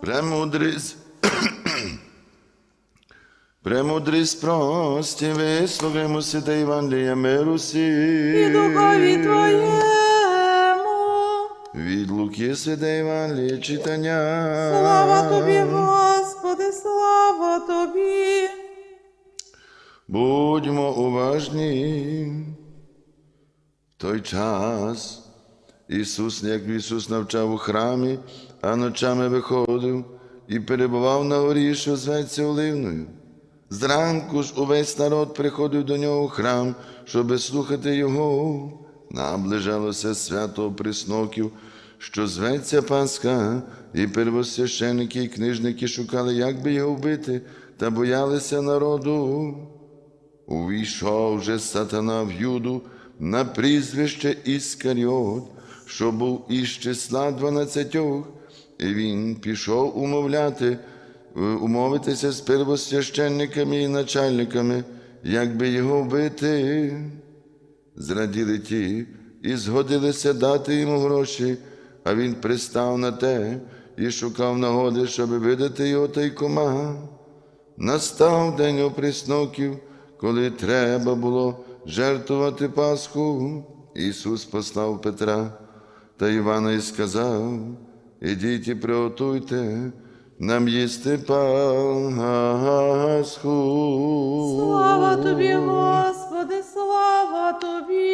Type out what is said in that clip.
Премудрість. Премудрість прості, вислухаймо святе Євангелія миру і сі. духові Твоєму. Від Луки святе Євангелія читання. Слава Тобі, Господи, слава Тобі. Будьмо уважні. В той час Ісус, як Ісус навчав у храмі, а ночами виходив і перебував на горі, що зветься Оливною. Зранку ж увесь народ приходив до нього у храм, щоби слухати Його. Наближалося свято присноків, що зветься Пасха, і первосвященники і книжники шукали, як би його вбити, та боялися народу. Увійшов же сатана в юду на прізвище Іскаріот, що був із числа дванадцятьох, і він пішов умовляти, е, умовитися з первосвященниками і начальниками, як би його вбити. Зраділи ті і згодилися дати йому гроші, а він пристав на те і шукав нагоди, щоб видати його тайкома. Настав день оприсноків, коли треба було жертвувати Пасху. Ісус послав Петра та Івана і сказав: Ідіть і приготуйте нам їсти Пасху. Слава Тобі, Господи, слава Тобі.